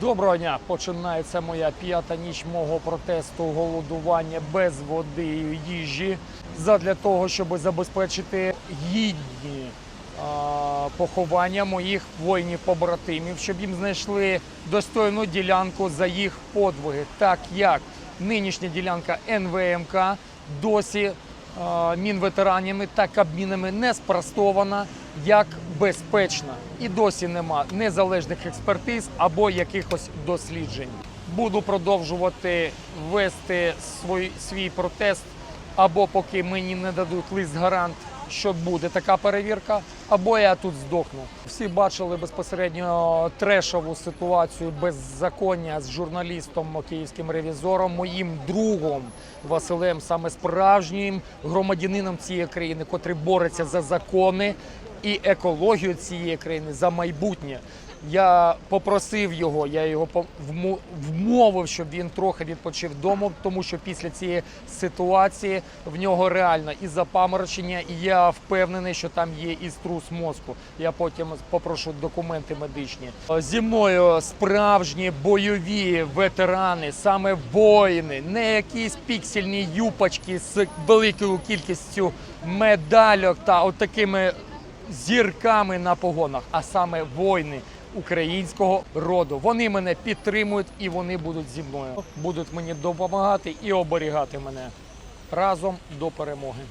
Доброго дня! Починається моя п'ята ніч мого протесту голодування без води і їжі задля того, щоб забезпечити гідні а, поховання моїх воїнів-побратимів, щоб їм знайшли достойну ділянку за їх подвиги, так як нинішня ділянка НВМК досі мінветеранами та кабмінами не спростована як безпечна. І досі нема незалежних експертиз або якихось досліджень. Буду продовжувати вести свій, свій протест, або поки мені не дадуть лист гарант, що буде така перевірка, або я тут здохну. Всі бачили безпосередньо трешову ситуацію беззаконня з журналістом, київським ревізором, моїм другом Василем, саме справжнім громадянином цієї країни, котрий бореться за закони і екологію цієї країни за майбутнє. Я попросив його, я його вмовив, щоб він трохи відпочив вдома, тому що після цієї ситуації в нього реально і запаморочення, і я впевнений, що там є і струс мозку. Я потім попрошу документи медичні. Зі мною справжні бойові ветерани, саме воїни, не якісь піксельні юпочки з великою кількістю медальок та отакими зірками на погонах, а саме воїни українського роду. Вони мене підтримують і вони будуть зі мною. Будуть мені допомагати і оберігати мене разом до перемоги.